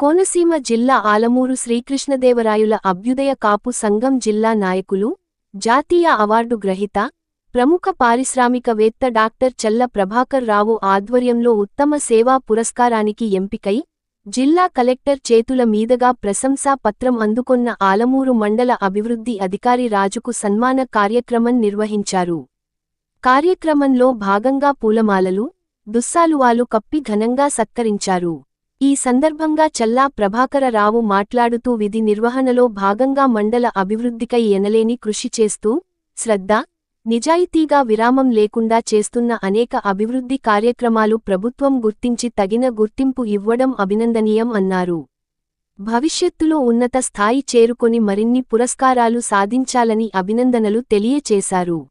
కోనసీమ జిల్లా ఆలమూరు శ్రీకృష్ణదేవరాయుల అభ్యుదయ కాపు సంఘం జిల్లా నాయకులు జాతీయ అవార్డు గ్రహీత ప్రముఖ పారిశ్రామికవేత్త డాక్టర్ చల్ల ప్రభాకర్ రావు ఆధ్వర్యంలో ఉత్తమ సేవా పురస్కారానికి ఎంపికై జిల్లా కలెక్టర్ చేతుల మీదుగా ప్రశంసా పత్రం అందుకొన్న ఆలమూరు మండల అభివృద్ధి అధికారి రాజుకు సన్మాన కార్యక్రమం నిర్వహించారు. కార్యక్రమంలో భాగంగా పూలమాలలు దుస్సాలువాలు కప్పి ఘనంగా సత్కరించారు. ఈ సందర్భంగా చల్లా ప్రభాకర రావు మాట్లాడుతూ విధి నిర్వహణలో భాగంగా మండల అభివృద్ధికై ఎనలేని కృషి చేస్తూ శ్రద్ధ నిజాయితీగా విరామం లేకుండా చేస్తున్న అనేక అభివృద్ధి కార్యక్రమాలు ప్రభుత్వం గుర్తించి తగిన గుర్తింపు ఇవ్వడం అభినందనీయం అన్నారు. భవిష్యత్తులో ఉన్నత స్థాయి చేరుకొని మరిన్ని పురస్కారాలు సాధించాలని అభినందనలు తెలియచేశారు.